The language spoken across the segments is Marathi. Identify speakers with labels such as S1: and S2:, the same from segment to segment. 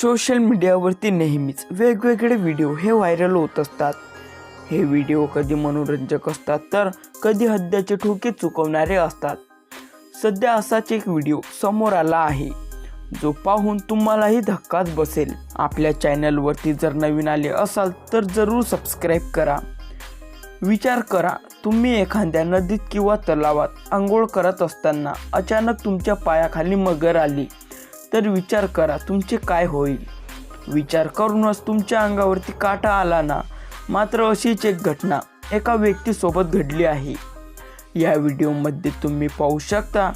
S1: सोशल मीडियावरती नेहमीच वेगवेगळे व्हिडिओ हे व्हायरल होत असतात. हे व्हिडिओ कधी मनोरंजक असतात तर कधी हद्द्याचे ठोके चुकवणारे असतात. सध्या असाच एक व्हिडिओ समोर आला आहे. जो पाहून तुम्हालाही धक्काच बसेल. आपल्या चॅनलवरती जर नवीन आले असाल तर जरूर सबस्क्राईब करा. विचार करा तुम्ही एखाद्या नदीत किंवा तलावात आंघोळ करत असताना अचानक तुमच्या पायाखाली मगर आली. तर विचार करा तुमचे काय होईल? विचार करूनच तुमच्या अंगावरती काटा आला ना मात्र अशीच एक घटना एका व्यक्तीसोबत घडली आहे. या व्हिडिओमध्ये तुम्ही पाहू शकता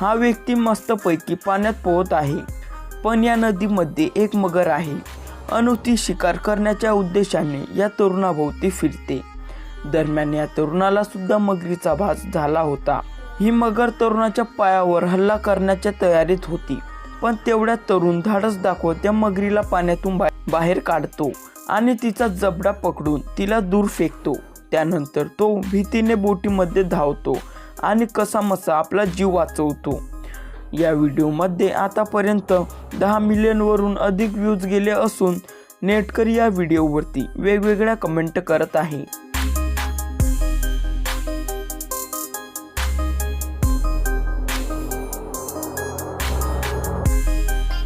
S1: हा व्यक्ती मस्तपैकी पाण्यात पोहत आहे. पण या नदीमध्ये एक मगर आहे. अनु ती शिकार करण्याच्या उद्देशाने या तरुणाभोवती फिरते. दरम्यान या तरुणाला सुद्धा मगरीचा भास झाला होता. ही मगर तरुणाच्या पायावर हल्ला करण्याच्या तयारीत होती. पण तेवढ्या तरुण धाडस दाखवत त्या मगरीला पाण्यातून बा- बाहेर काढतो आणि तिचा जबडा पकडून तिला दूर फेकतो. त्यानंतर तो भीतीने बोटीमध्ये धावतो आणि कसामसा आपला जीव वाचवतो. या व्हिडिओमध्ये आतापर्यंत दहा मिलियनवरून अधिक व्ह्यूज गेले असून नेटकरी या व्हिडिओवरती वेगवेगळ्या कमेंट करत आहे.